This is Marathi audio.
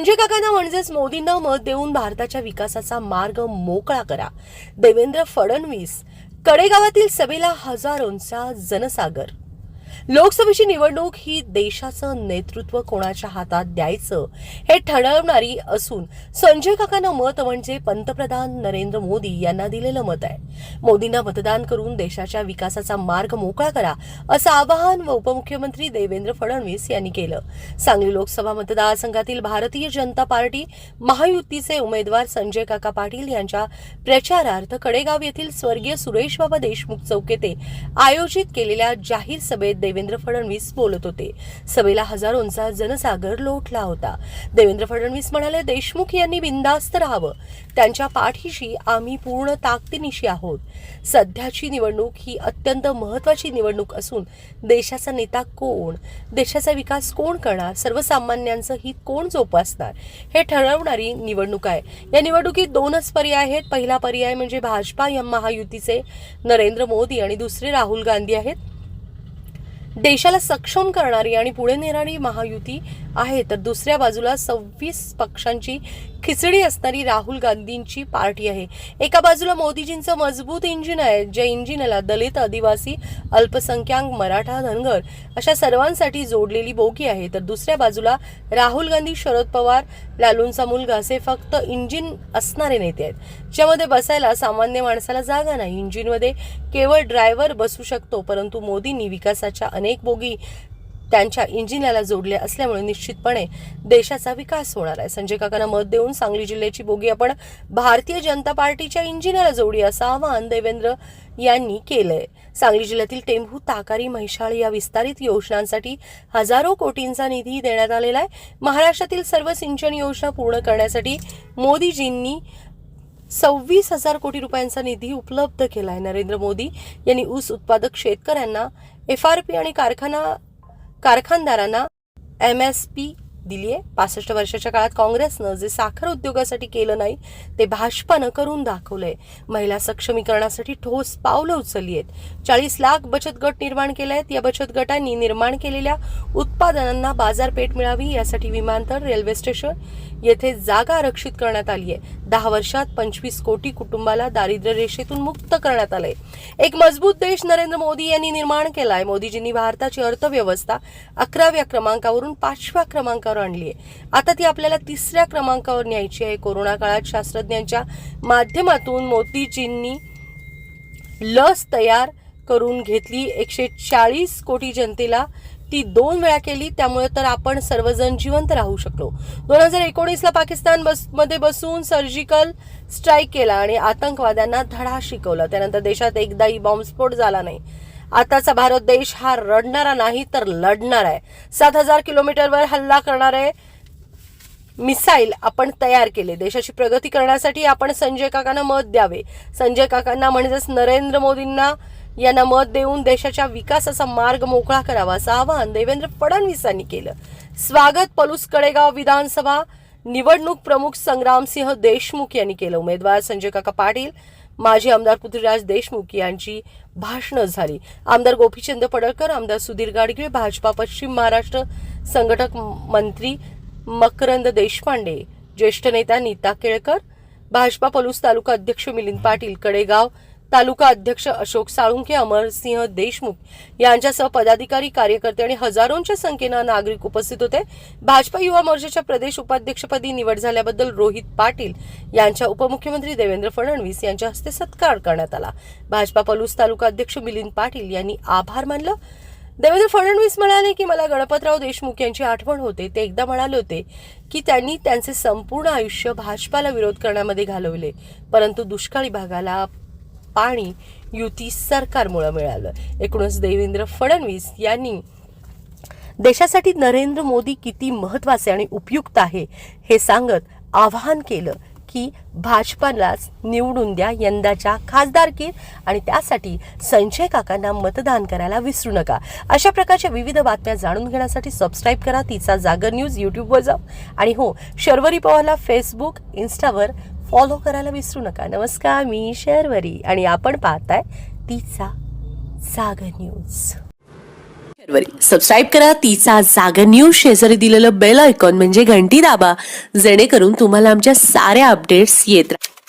संजय काकांना म्हणजेच मोदींना मत देऊन भारताच्या विकासाचा मार्ग मोकळा करा. देवेंद्र फडणवीस कडेगावातील सभेला हजारोंचा जनसागर. लोकसभेची निवडणूक ही देशाचं नेतृत्व कोणाच्या हातात द्यायचं हे ठरवणारी असून संजय काकांना मत म्हणजे पंतप्रधान नरेंद्र मोदी यांना दिलेलं मत आहे. मोदींना मतदान करून देशाच्या विकासाचा मार्ग मोकळा करा असं आवाहन व उपमुख्यमंत्री देवेंद्र फडणवीस यांनी केलं. सांगली लोकसभा मतदारसंघातील भारतीय जनता पार्टी महायुतीचे उमेदवार संजय काका पाटील यांच्या प्रचारार्थ कडेगाव येथील स्वर्गीय सुरेश बाबा देशमुख चौक येथे आयोजित केलेल्या जाहीर सभेत देवेंद्र फडणवीस बोलत होते. सभेला हजारोंचा जनसागर लोटला होता. देवेंद्र फडणवीस म्हणाले देशमुख यांनी बिंदास्त राहावं. त्यांच्या पाठीशी आम्ही पूर्ण ताकदीनिशी आहोत. सध्याची निवडणूक ही अत्यंत महत्वाची निवडणूक असून देशाचा नेता कोण? देशाचा विकास कोण करणार? सर्वसामान्यांचं हित कोण जोपासणार? हे ठरवणारी निवडणूक आहे. या निवडणुकीत दोनच पर्याय आहेत. पहिला पर्याय म्हणजे भाजपा या महायुतीचे नरेंद्र मोदी आणि दुसरे राहुल गांधी आहेत. देशाला सक्षम करणारी आणि पुढे नेणारी महायुती आहे तर दुसऱ्या बाजूला सव्वीस पक्षांची खिचडी असणारी राहुल गांधींची पार्टी आहे. एका बाजूला मोदीजींचं मजबूत इंजिन आहे ज्या इंजिनला दलित आदिवासी अल्पसंख्याक मराठा धनगर अशा सर्वांसाठी जोडलेली बोगी आहे. तर दुसऱ्या बाजूला राहुल गांधी शरद पवार लालूंचा मुलगा असे फक्त इंजिन असणारे नेते आहेत. ज्यामध्ये बसायला सामान्य माणसाला जागा नाही. इंजिनमध्ये केवळ ड्रायव्हर बसू शकतो परंतु मोदींनी विकासाच्या अनेक बोगी त्यांच्या इंजिनाला जोडले असल्यामुळे निश्चितपणे देशाचा विकास होणार आहे. संजय काकांना मत देऊन सांगली जिल्ह्याची बोगी आपण भारतीय जनता पार्टीच्या इंजिनाला जोडी असं आवाहन देवेंद्र यांनी केलंय. सांगली जिल्ह्यातील टेंभू ताकारी म्हैसाळ या विस्तारित योजनांसाठी हजारो कोटींचा निधी देण्यात आलेला आहे. महाराष्ट्रातील सर्व सिंचन योजना पूर्ण करण्यासाठी मोदीजींनी सव्वीस हजार कोटी रुपयांचा निधी उपलब्ध केला आहे नरेंद्र मोदी यांनी ऊस उत्पादक शेतकऱ्यांना एफ आर पी आणि कारखाना कारखानदारांना एम एस पी दिली आहे पासष्ट वर्षाच्या काळात काँग्रेसनं जे साखर उद्योगासाठी केलं नाही ते भाजपानं करून दाखवलंय. महिला सक्षमीकरणासाठी ठोस पावलं उचलली आहेत चाळीस लाख बचत गट निर्माण केले आहेत या बचत गटांनी निर्माण केलेल्या उत्पादनांना बाजारपेठ मिळावी यासाठी विमानतळ रेल्वे स्टेशन येथे जागा आरक्षित करण्यात आली आहे. दहा वर्षात पंचवीस कोटी कुटुंबाला दारिद्र्य रेषेतून मुक्त करण्यात आलंय. एक मजबूत देश नरेंद्र मोदी यांनी निर्माण केलाय. मोदीजींनी भारताची अर्थव्यवस्था अकराव्या क्रमांकावरून पाचव्या क्रमांकावर आणली आहे. आता ती आपल्याला तिसऱ्या क्रमांकावर न्यायची आहे. कोरोना काळात शास्त्रज्ञांच्या माध्यमातून मोदीजींनी लस तयार करून घेतली. एकशे चाळीस कोटी जनतेला ती दोन वेळा केली. त्यामुळे तर आपण सर्वजण जिवंत राहू शकलो. दोन हजार एकोणीसला पाकिस्तान बसमध्ये बसून सर्जिकल स्ट्राईक केला आणि आतंकवाद्यांना धडा शिकवला. त्यानंतर देशात एकदाही बॉम्बस्फोट झाला नाही. आताचा भारत देश हा रडणारा नाही तर लढणार आहे. सात हजार किलोमीटरवर हल्ला करणारे मिसाईल आपण तयार केले. देशाची प्रगती करण्यासाठी आपण संजय काकांना मत द्यावे. संजय काकांना म्हणजेच नरेंद्र मोदींना यांना मत देऊन देशाच्या विकासाचा मार्ग मोकळा करावा असं आवाहन देवेंद्र फडणवीसांनी केलं. स्वागत पलूस कडेगाव विधानसभा. निवडणूक प्रमुख संग्रामसिंह देशमुख यांनी केलं. उमेदवार संजय काका पाटील माजी आमदार पृथ्वीराज देशमुख यांची भाषणं झाली. आमदार गोपीचंद पडळकर आमदार सुधीर गाडगीळ भाजपा पश्चिम महाराष्ट्र संघटक मंत्री मकरंद देशपांडे ज्येष्ठ नेता नीता केळकर भाजपा पलूस तालुका अध्यक्ष मिलिंद पाटील कडेगाव तालुका अध्यक्ष अशोक साळुंखे अमरसिंह देशमुख यांच्यासह पदाधिकारी कार्यकर्ते आणि हजारोंच्या संख्येनं नागरिक उपस्थित होते. भाजपा युवा मोर्चाच्या प्रदेश उपाध्यक्षपदी निवड झाल्याबद्दल रोहित पाटील यांच्या उपमुख्यमंत्री देवेंद्र फडणवीस यांच्या हस्ते सत्कार करण्यात आला. भाजपा पलूस तालुका अध्यक्ष मिलिंद पाटील यांनी आभार मानलं. देवेंद्र फडणवीस म्हणाले की मला गणपतराव देशमुख यांची आठवण होते. ते एकदा म्हणाले होते की त्यांनी त्यांचे संपूर्ण आयुष्य भाजपाला विरोध करण्यामध्ये घालवले. परंतु दुष्काळी भागाला पाणी युती सरकारमुळं मिळालं. एकूणच देवेंद्र फडणवीस यांनी देशासाठी नरेंद्र मोदी किती महत्त्वाचे आणि उपयुक्त आहे हे सांगत आवाहन केलं की भाजपालाच निवडून द्या यंदाच्या खासदारकीत आणि त्यासाठी संजय काकांना मतदान करायला विसरू नका. अशा प्रकारच्या विविध बातम्या जाणून घेण्यासाठी सबस्क्राईब करा. तिचा जागर न्यूज यूट्यूबवर जाऊ. आणि हो शर्वरी पवारला फेसबुक इन्स्टावर फॉलो करायला विसरू नका. नमस्कार मी शर्वरी आणि आपण पाहताय तिचा जाग न्यूज. सबस्क्राईब करा तिचा जागर न्यूज. शेजारी दिलेलं बेल आयकॉन म्हणजे घंटी दाबा जेणेकरून तुम्हाला आमच्या साऱ्या अपडेट्स येत राहतात